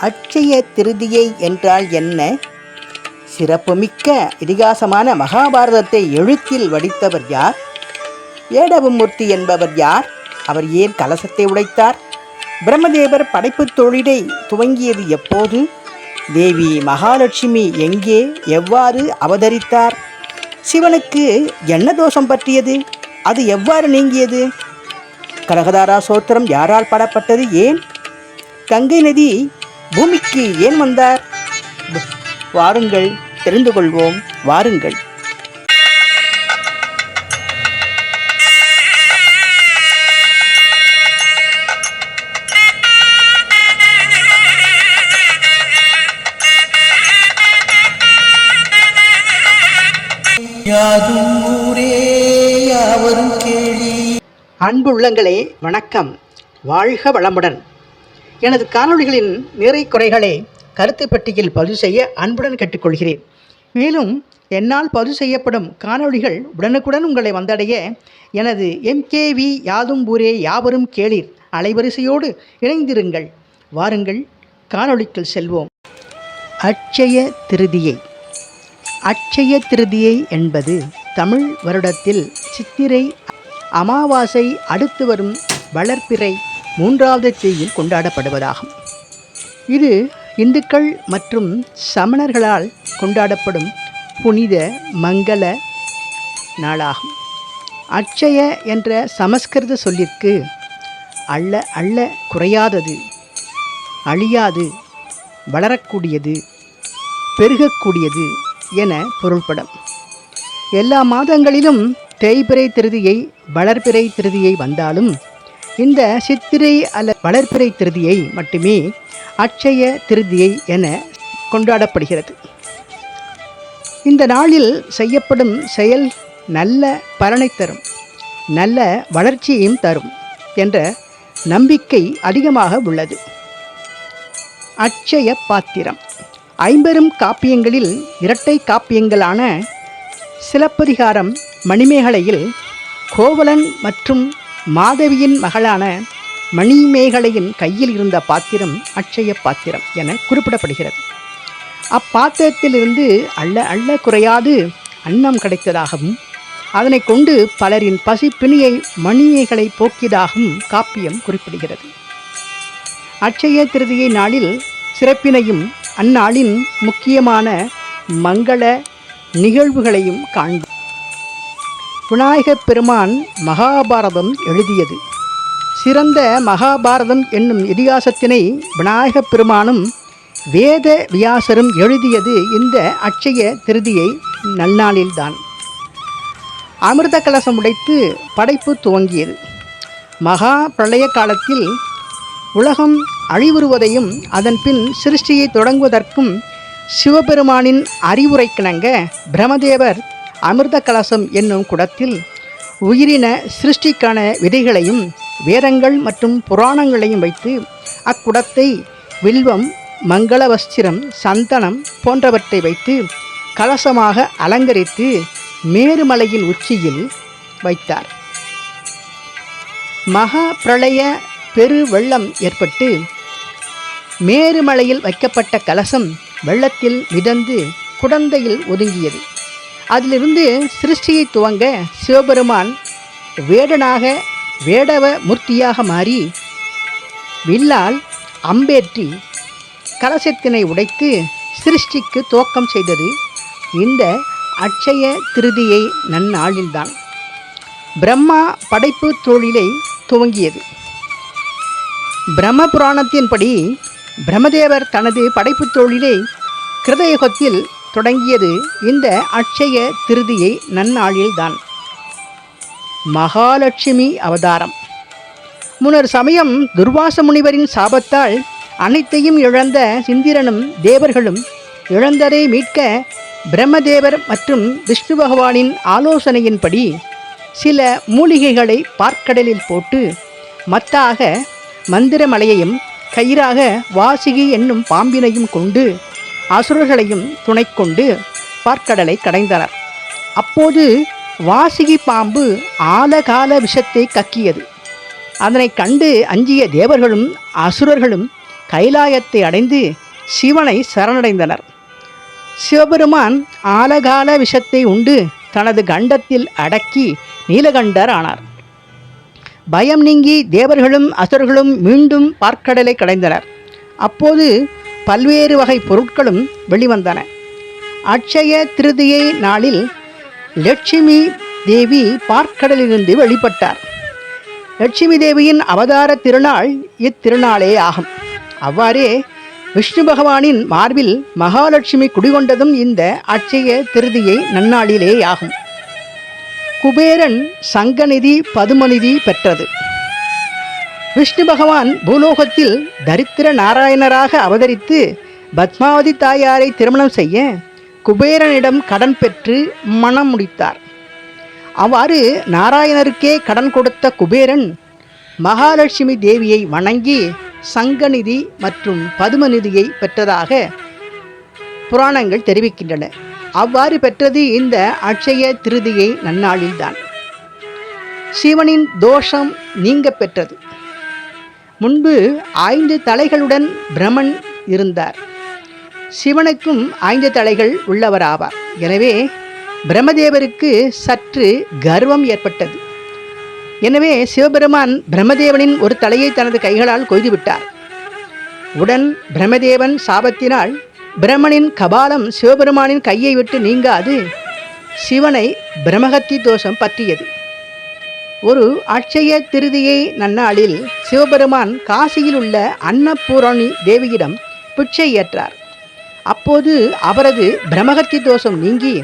அட்சய திருதியை என்றால் என்ன? சிறப்புமிக்க இதிகாசமான மகாபாரதத்தை எழுத்தில் வடித்தவர் யார்? ஏடவமூர்த்தி என்பவர் யார்? அவர் ஏன் கலசத்தை உடைத்தார்? பிரம்மதேவர் படைப்பு தொழிலை துவங்கியது எப்போது? தேவி மகாலட்சுமி எங்கே எவ்வாறு அவதரித்தார்? சிவனுக்கு என்ன தோஷம் பற்றியது? அது எவ்வாறு நீங்கியது? கனகதாரா சோத்திரம் யாரால் பாடப்பட்டது ஏன்? கங்கை நதி பூமிக்கு ஏன் வந்தார்? வாருங்கள் தெரிந்து கொள்வோம் வாருங்கள். யாதும் ஊரே யாவரும் கேளி அன்புள்ளங்களே வணக்கம். வாழ்க வளமுடன். எனது காணொளிகளின் நிறை குறைகளை கருத்து பெட்டியில் பதிவு செய்ய அன்புடன் கேட்டுக்கொள்கிறேன். மேலும் என்னால் பதிவு செய்யப்படும் காணொளிகள் உடனுக்குடன் உங்களை வந்தடைய எனது எம்கேவி யாதும் ஊரே யாவரும் கேளீர். அலைவரிசையோடு இணைந்திருங்கள். வாருங்கள் காணொளிக்குள் செல்வோம். அட்சய திருதியை. அட்சய திருதியை என்பது தமிழ் வருடத்தில் சித்திரை அமாவாசை அடுத்து வரும் வளர்ப்பிறை மூன்றாவது தேதியில் கொண்டாடப்படுவதாகும். இது இந்துக்கள் மற்றும் சமணர்களால் கொண்டாடப்படும் புனித மங்கள நாளாகும். அட்சய என்ற சமஸ்கிருத சொல்லிற்கு அள்ள அள்ள குறையாதது அழியாது வளரக்கூடியது பெருகக்கூடியது என பொருள்படும். எல்லா மாதங்களிலும் தேய்பிறை திருதியை வளர்பிறை திருதியை வந்தாலும் இந்த சித்திரை அல்ல வளர்பிறை திருதியை மட்டுமே அட்சய திருதியை என கொண்டாடப்படுகிறது. இந்த நாளில் செய்யப்படும் செயல் நல்ல பலனை தரும் நல்ல வளர்ச்சியையும் தரும் என்ற நம்பிக்கை அதிகமாக உள்ளது. அட்சய பாத்திரம். ஐம்பெரும் காப்பியங்களில் இரட்டை காப்பியங்களான சிலப்பதிகாரம் மணிமேகலையில் கோவலன் மற்றும் மாதவியின் மகளான மணிமேகலையின் கையில் இருந்த பாத்திரம் அட்சய பாத்திரம் என குறிப்பிடப்படுகிறது. அப்பாத்திரத்திலிருந்து அள்ள அள்ள குறையாது அன்னம் கிடைத்ததாகவும் அதனை கொண்டு பலரின் பசிப்பிணியை மணிமேகலை போக்கியதாகவும் காப்பியம் குறிப்பிடுகிறது. அட்சய திருதியை நாளில் சிறப்பினையும் அந்நாளின் முக்கியமான மங்கள நிகழ்வுகளையும் காண்போம் விநாயகப் பெருமான் மகாபாரதம் எழுதியது. சிறந்த மகாபாரதம் என்னும் இதிகாசத்தினை விநாயகப் பெருமானும் வேத வியாசரும் எழுதியது இந்த அட்சய திருதியை நன்னாளில்தான். அமிர்த கலசம் உடைத்து படைப்பு துவங்கியது. மகா பிரளய காலத்தில் உலகம் அழிவுறுவதையும் அதன் பின் சிருஷ்டியை தொடங்குவதற்கும் சிவபெருமானின் அறிவுரைக்கிணங்க பிரமதேவர் அமிர்த கலசம் என்னும் குடத்தில் உயிரின சிருஷ்டிக்கான விதைகளையும் வேதங்கள் மற்றும் புராணங்களையும் வைத்து அக்குடத்தை வில்வம் மங்கள வஸ்திரம் சந்தனம் போன்றவற்றை வைத்து கலசமாக அலங்கரித்து மேருமலையின் உச்சியில் வைத்தார். மகா பிரளய பெரு வெள்ளம் ஏற்பட்டு மேருமலையில் வைக்கப்பட்ட கலசம் வெள்ளத்தில் மிதந்து குடந்தையில் ஒதுங்கியது. அதிலிருந்து சிருஷ்டியை துவங்க சிவபெருமான் வேடனாக வேடவ மூர்த்தியாக மாறி வில்லால் அம்பேற்றி கலசத்தினை உடைத்து சிருஷ்டிக்கு துவக்கம் செய்தது இந்த அட்சய திருதியை நன்னாளில்தான். பிரம்மா படைப்பு தொழிலை துவங்கியது. பிரம்ம புராணத்தின்படி பிரம்மதேவர் தனது படைப்புத் தொழிலை கிருதயுகத்தில் தொடங்கியது இந்த அட்சய திருதியை நன்னாளில்தான் மகாலட்சுமி அவதாரம். முன்னர் சமயம் துர்வாச முனிவரின் சாபத்தால் அனைத்தையும் இழந்த சிந்திரனும் தேவர்களும் இழந்ததை மீட்க பிரம்மதேவர் மற்றும் விஷ்ணு பகவானின் ஆலோசனையின்படி சில மூலிகைகளை பார்க்கடலில் போட்டு மத்தாக மந்திரமலையையும் கயிறாக வாசிகி என்னும் பாம்பினையும் கொண்டு அசுரர்களையும் துணை கொண்டு பார்க்கடலை கடைந்தனர். அப்போது வாசிகி பாம்பு ஆலகால விஷத்தை கக்கியது. அதனை கண்டு அஞ்சிய தேவர்களும் அசுரர்களும் கைலாயத்தை அடைந்து சிவனை சரணடைந்தனர். சிவபெருமான் ஆலகால விஷத்தை உண்டு தனது கண்டத்தில் அடக்கி நீலகண்டர் ஆனார். பயம் நீங்கி தேவர்களும் அசுரர்களும் மீண்டும் பார்க்கடலை கடைந்தனர். அப்போது பல்வேறு வகை பொருட்களும் வெளிவந்தன. அட்சய திருதியை நாளில் லட்சுமி தேவி பார்க்கடலிலிருந்து வெளிப்பட்டார். லட்சுமி தேவியின் அவதார திருநாள் இத்திருநாளே ஆகும். அவ்வாறே விஷ்ணு பகவானின் மார்பில் மகாலட்சுமி குடிகொண்டதும் இந்த அட்சய திருதியை நன்னாளிலே ஆகும் குபேரன் சங்கநிதி பதுமநிதி பெற்றது. விஷ்ணு பகவான் பூலோகத்தில் தரித்திர நாராயணராக அவதரித்து பத்மாவதி தாயாரை திருமணம் செய்ய குபேரனிடம் கடன் பெற்று மனம் முடித்தார். அவ்வாறு நாராயணருக்கே கடன் கொடுத்த குபேரன் மகாலட்சுமி தேவியை வணங்கி சங்கநிதி மற்றும் பதுமநிதியை பெற்றதாக புராணங்கள் தெரிவிக்கின்றன. அவ்வாறு பெற்றது இந்த அட்சய திருதியை நன்னாளில்தான். சிவனின் தோஷம் நீங்க பெற்றது. முன்பு ஐந்து தலைகளுடன் பிரமன் இருந்தார். சிவனுக்கும் ஐந்து தலைகள் உள்ளவராவார். எனவே பிரம்மதேவருக்கு சற்று கர்வம் ஏற்பட்டது. எனவே சிவபெருமான் பிரம்மதேவனின் ஒரு தலையை தனது கைகளால் கொய்துவிட்டார் உடன் பிரம்மதேவன் சாபத்தினால் பிரம்மனின் கபாலம் சிவபெருமானின் கையை விட்டு நீங்காது சிவனை பிரமகத்தி தோஷம் பற்றியது. ஒரு அட்சய திருதியை நன்னாளில் சிவபெருமான் காசியில் உள்ள அன்னபூரணி தேவியிடம் பிச்சை ஏற்றார். அப்போது அவரது பிரம்மகத்தி தோஷம் நீங்கி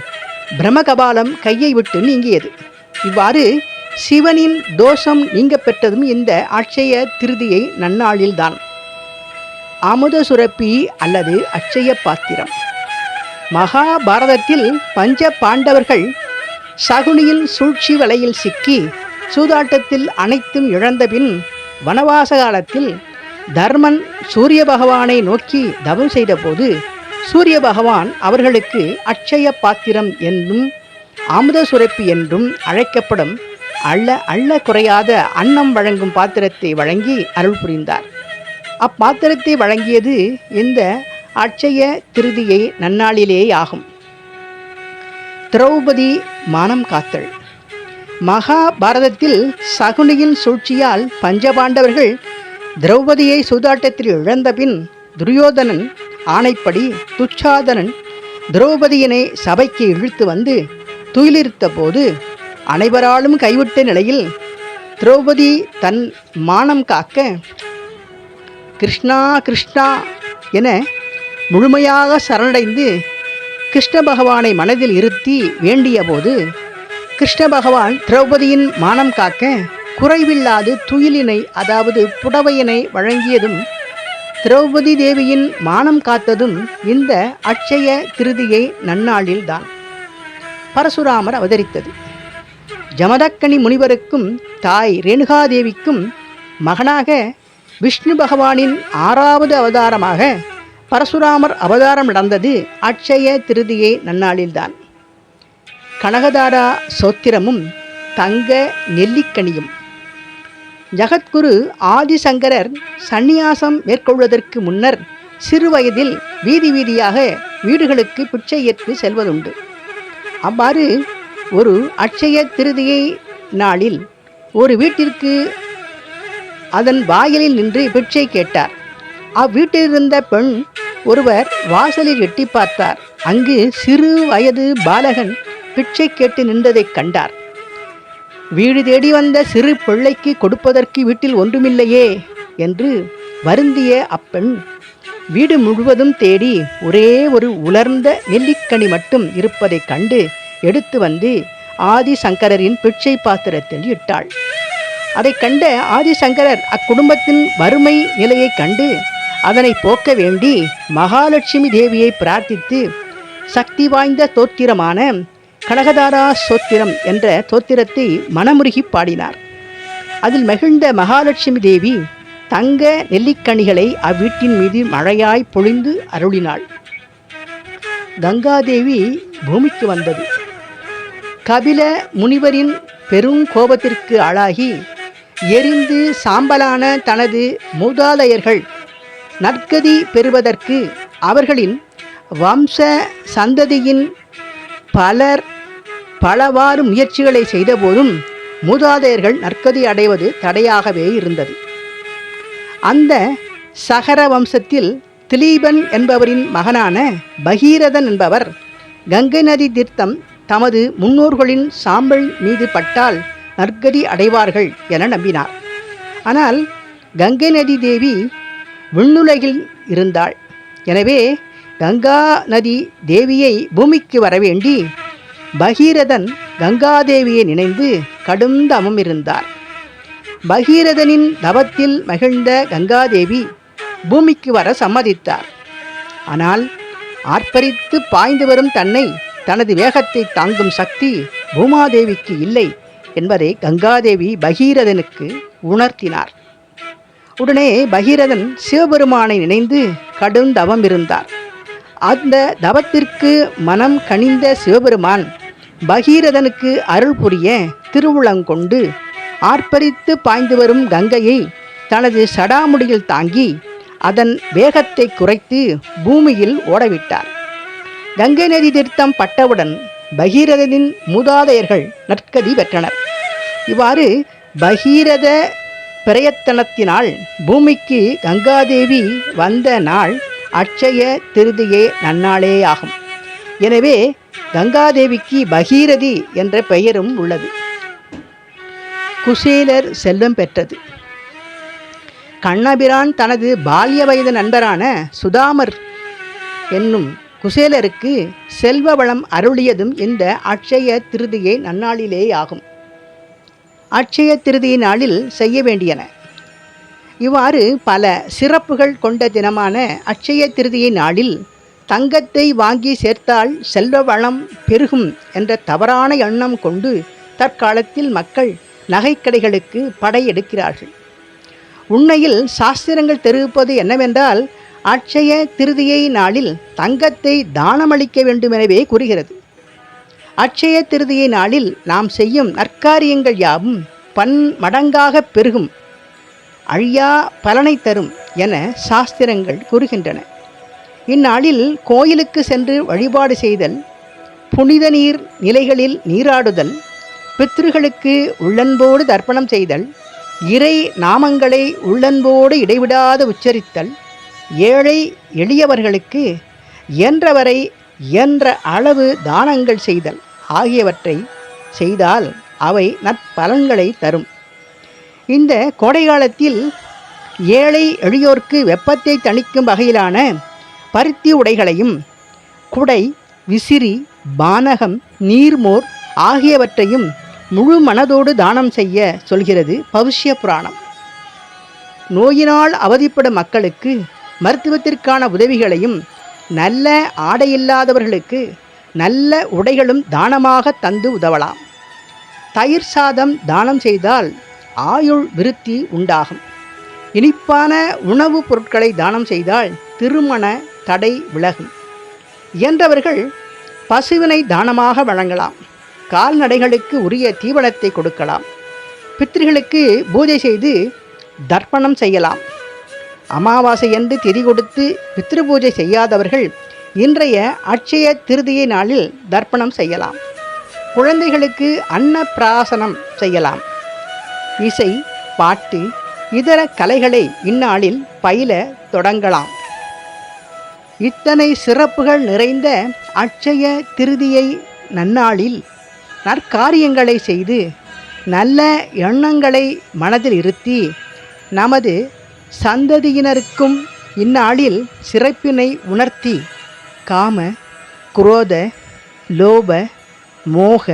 பிரமகபாலம் கையை விட்டு நீங்கியது. இவ்வாறு சிவனின் தோஷம் நீங்க பெற்றதும் இந்த அட்சய திருதியை நன்னாளில்தான். அமுத சுரப்பி அல்லது அட்சய பாத்திரம். மகாபாரதத்தில் பஞ்ச பாண்டவர்கள் சகுனியின் சூழ்ச்சி வலையில் சிக்கி சூதாட்டத்தில் அனைத்தும் இழந்தபின் வனவாச காலத்தில் தர்மன் சூரிய பகவானை நோக்கி தவம் செய்தபோது சூரிய பகவான் அவர்களுக்கு அட்சய பாத்திரம் என்றும் அமுத சுரப்பி என்றும் அழைக்கப்படும் அள்ள அள்ள குறையாத அன்னம் வழங்கும் பாத்திரத்தை வழங்கி அருள் புரிந்தார். அப்பாத்திரத்தை வழங்கியது இந்த அட்சய திருதியை நன்னாளிலேயே ஆகும் திரௌபதி மானம் காத்தல். மகாபாரதத்தில் சகுனியின் சூழ்ச்சியால் பஞ்சபாண்டவர்கள் திரௌபதியை சூதாட்டத்தில் இழந்தபின் துரியோதனன் ஆணைப்படி துச்சாதனன் திரௌபதியினை சபைக்கு இழுத்து வந்து துயிலிருத்த போது அனைவராலும் கைவிட்ட நிலையில் திரௌபதி தன் மானம் காக்க கிருஷ்ணா கிருஷ்ணா என முழுமையாக சரணடைந்து கிருஷ்ண பகவானை மனதில் இருத்தி வேண்டியபோது கிருஷ்ண பகவான் திரௌபதியின் மானம் காக்க குறைவில்லாது துயிலினை அதாவது புடவையினை வழங்கியதும் திரௌபதி தேவியின் மானம் காத்ததும் இந்த அட்சய திருதியை நன்னாளில்தான் பரசுராமர் அவதரித்தது. ஜமதக்கனி முனிவருக்கும் தாய் ரேணுகாதேவிக்கும் மகனாக விஷ்ணு பகவானின் ஆறாவது அவதாரமாக பரசுராமர் அவதாரம் நடந்தது அட்சய திருதியை நன்னாளில்தான். கனகதாரா சோத்திரமும் தங்க நெல்லிக்கனியும். ஜகத்குரு ஆதிசங்கரர் சந்நியாசம் மேற்கொள்வதற்கு முன்னர் சிறுவயதில் வீதி வீதியாக வீடுகளுக்கு பிச்சை ஏற்று செல்வதுண்டு. அவ்வாறு ஒரு அட்சய திருதியை நாளில் ஒரு வீட்டிற்கு அதன் வாயிலில் நின்று பிச்சை கேட்டார். அவ்வீட்டிலிருந்த பெண் ஒருவர் வாசலில் எட்டி பார்த்தார். அங்கு சிறு வயது பாலகன் பிச்சை கேட்டு நின்றதைக் கண்டார். வீடு தேடி வந்த சிறு பிள்ளைக்கு கொடுப்பதற்கு வீட்டில் ஒன்றுமில்லையே என்று வருந்திய அப்பெண் வீடு முழுவதும் தேடி ஒரே ஒரு உலர்ந்த நெல்லிக்கனி மட்டும் இருப்பதைக் கண்டு எடுத்து வந்து ஆதிசங்கரரின் பிச்சை பாத்திரத்தில் இட்டாள். அதைக் கண்ட ஆதிசங்கரர் அக்குடும்பத்தின் வறுமை நிலையைக் கண்டு அதனை போக்க வேண்டி மகாலட்சுமி தேவியை பிரார்த்தித்து சக்தி வாய்ந்த தோத்திரமான கனகதாரா சோத்திரம் என்ற தோத்திரத்தை மனமுருகி பாடினார். அதில் மகிழ்ந்த மகாலட்சுமி தேவி தங்க நெல்லிக்கனிகளை அவ்வீட்டின் மீது மழையாய் பொழிந்து அருளினாள். கங்காதேவி பூமிக்கு வந்தது. கபில முனிவரின் பெரும் கோபத்திற்கு ஆளாகி எரிந்து சாம்பலான தனது மூதாதையர்கள் நற்கதி பெறுவதற்கு அவர்களின் வம்ச சந்ததியின் பலர் பலவாறு முயற்சிகளை செய்தபோதும் மூதாதையர்கள் நற்கதி அடைவது தடையாகவே இருந்தது. அந்த சகர வம்சத்தில் திலீபன் என்பவரின் மகனான பகீரதன் என்பவர் கங்கை நதி தீர்த்தம் தமது முன்னோர்களின் சாம்பல் மீது பட்டால் நற்கதி அடைவார்கள் என நம்பினார். ஆனால் கங்கை நதி தேவி விண்ணுலகில் இருந்தாள். எனவே கங்கா நதி தேவியை பூமிக்கு வரவேண்டி பகீரதன் கங்காதேவியை நினைந்து கடும் தமம் இருந்தார் பகீரதனின் தவத்தில் மகிழ்ந்த கங்காதேவி பூமிக்கு வர சம்மதித்தார். ஆனால் ஆர்ப்பரித்து பாய்ந்து வரும் தன்னை தனது வேகத்தை தாங்கும் சக்தி பூமாதேவிக்கு இல்லை என்பதை கங்காதேவி பகீரதனுக்கு உணர்த்தினார். உடனே பகீரதன் சிவபெருமானை நினைந்து கடும் தவம் இருந்தார் அந்த தவத்திற்கு மனம் கனிந்த சிவபெருமான் பகீரதனுக்கு அருள் புரிய திருவுளங்கொண்டு ஆர்ப்பரித்து பாய்ந்து வரும் கங்கையை தனது சடாமுடியில் தாங்கி அதன் வேகத்தை குறைத்து பூமியில் ஓடவிட்டார். கங்கை நதி தீர்த்தம் பட்டவுடன் பகீரதனின் மூதாதையர்கள் நற்கதி பெற்றனர். இவ்வாறு பகீரத பிரயத்தனத்தினால் பூமிக்கு கங்காதேவி வந்த நாள் அட்சய திருதியே நன்னாளே ஆகும் எனவே கங்காதேவிக்கு பகீரதி என்ற பெயரும் உள்ளது. குசேலர் செல்வம் பெற்றது. கண்ணபிரான் தனது பால்ய வயது நண்பரான சுதாமர் என்னும் குசேலருக்கு செல்வ வளம் அருளியதும் இந்த அட்சய திருதியை நன்னாளிலே ஆகும். அட்சய திருதியின் நாளில் செய்ய வேண்டியன. இவ்வாறு பல சிறப்புகள் கொண்ட தினமான அட்சய திருதியை நாளில் தங்கத்தை வாங்கி சேர்த்தால் செல்வ வளம் பெருகும் என்ற தவறான எண்ணம் கொண்டு தற்காலத்தில் மக்கள் நகைக்கடைகளுக்கு படையெடுக்கிறார்கள் உண்மையில் சாஸ்திரங்கள் தெரிவிப்பது என்னவென்றால் அட்சய திருதியை நாளில் தங்கத்தை தானமளிக்க வேண்டுமெனவே கூறுகிறது. அட்சய திருதியை நாளில் நாம் செய்யும் நற்காரியங்கள் யாவும் பன் மடங்காக பெருகும். அழியா பலனை தரும் என சாஸ்திரங்கள் கூறுகின்றன. இந்நாளில் கோயிலுக்கு சென்று வழிபாடு செய்தல் புனித நீர் நிலைகளில் நீராடுதல் பித்ருகளுக்கு உள்ளன்போடு தர்ப்பணம் செய்தல் இறை நாமங்களை உள்ளன்போடு இடைவிடாது உச்சரித்தல் ஏழை எளியவர்களுக்கு இயன்றவரை இயன்ற அளவு தானங்கள் செய்தல் ஆகியவற்றை செய்தால் அவை நற்பலன்களை தரும். இந்த கோடைகாலத்தில் ஏழை எளியோர்க்கு வெப்பத்தை தணிக்கும் வகையிலான பருத்தி உடைகளையும் குடை விசிறி பானகம் நீர்மோர் ஆகியவற்றையும் முழு மனதோடு தானம் செய்ய சொல்கிறது பவிஷ்ய புராணம். நோயினால் அவதிப்படும் மக்களுக்கு மருத்துவத்திற்கான உதவிகளையும் நல்ல ஆடையில்லாதவர்களுக்கு நல்ல உடைகளும் தானமாக தந்து உதவலாம். தயிர் சாதம் தானம் செய்தால் ஆயுள் விருத்தி உண்டாகும். இனிப்பான உணவுப் பொருட்களை தானம் செய்தால் திருமண தடை விலகும் இயன்றவர்கள் பசுவினை தானமாக வழங்கலாம். கால்நடைகளுக்கு உரிய தீவனத்தை கொடுக்கலாம். பித்திரிகளுக்கு பூஜை செய்து தர்ப்பணம் செய்யலாம். அமாவாசை என்று திதி கொடுத்து பித்ரு பூஜை செய்யாதவர்கள் இன்றைய அட்சய திருதியை நாளில் தர்ப்பணம் செய்யலாம். குழந்தைகளுக்கு அன்னப்பிராசனம் செய்யலாம். இசை பாட்டு இதர கலைகளை இந்நாளில் பயில தொடங்கலாம். இத்தனை சிறப்புகள் நிறைந்த அட்சய திருதியை நன்னாளில் நற்காரியங்களை செய்து நல்ல எண்ணங்களை மனதில் இருத்தி நமது சந்ததியினருக்கும் இந்நாளில் சிறப்பினை உணர்த்தி காம குரோத லோப மோக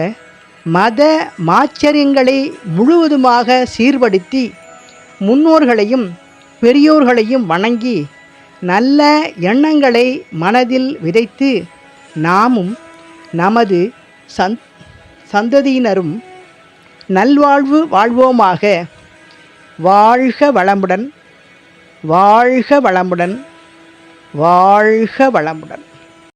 மத மாச்சரியங்களை முழுவதுமாக சீர்படுத்தி முன்னோர்களையும் பெரியோர்களையும் வணங்கி நல்ல எண்ணங்களை மனதில் விதைத்து நாமும் நமது சந் சந்ததியினரும் நல்வாழ்வு வாழ்வோமாக வாழ்க வளமுடன் வாழ்க வளமுடன் வாழ்க வளமுடன்.